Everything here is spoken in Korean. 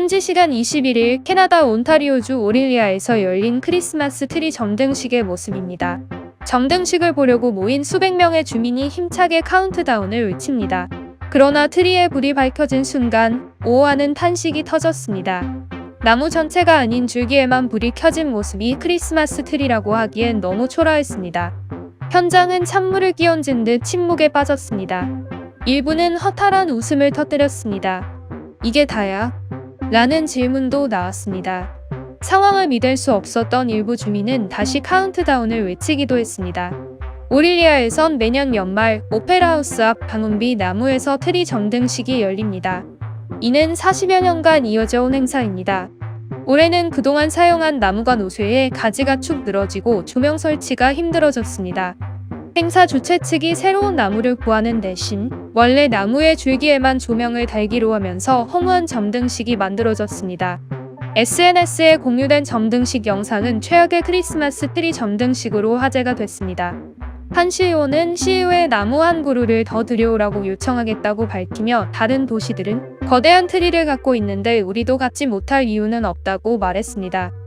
현지 시간 21일 캐나다 온타리오주 오릴리아에서 열린 크리스마스 트리 점등식의 모습입니다. 점등식을 보려고 모인 수백 명의 주민이 힘차게 카운트다운을 외칩니다. 그러나 트리에 불이 밝혀진 순간 오호하는 탄식이 터졌습니다. 나무 전체가 아닌 줄기에만 불이 켜진 모습이 크리스마스 트리라고 하기엔 너무 초라했습니다. 현장은 찬물을 끼얹은 듯 침묵에 빠졌습니다. 일부는 허탈한 웃음을 터뜨렸습니다. 이게 다야? 라는 질문도 나왔습니다. 상황을 믿을 수 없었던 일부 주민은 다시 카운트다운을 외치기도 했습니다. 오릴리아에선 매년 연말 오페라하우스 앞 방음비 나무에서 트리 점등식이 열립니다. 이는 40여 년간 이어져 온 행사입니다. 올해는 그동안 사용한 나무가 노쇠해 가지가 축 늘어지고 조명 설치가 힘들어졌습니다. 행사 주최 측이 새로운 나무를 구하는 대신 원래 나무의 줄기에만 조명을 달기로 하면서 허무한 점등식이 만들어졌습니다. SNS에 공유된 점등식 영상은 최악의 크리스마스 트리 점등식으로 화제가 됐습니다. 한 CEO는 CEO의 나무 한 그루를 더 들여오라고 요청하겠다고 밝히며 다른 도시들은 거대한 트리를 갖고 있는데 우리도 갖지 못할 이유는 없다고 말했습니다.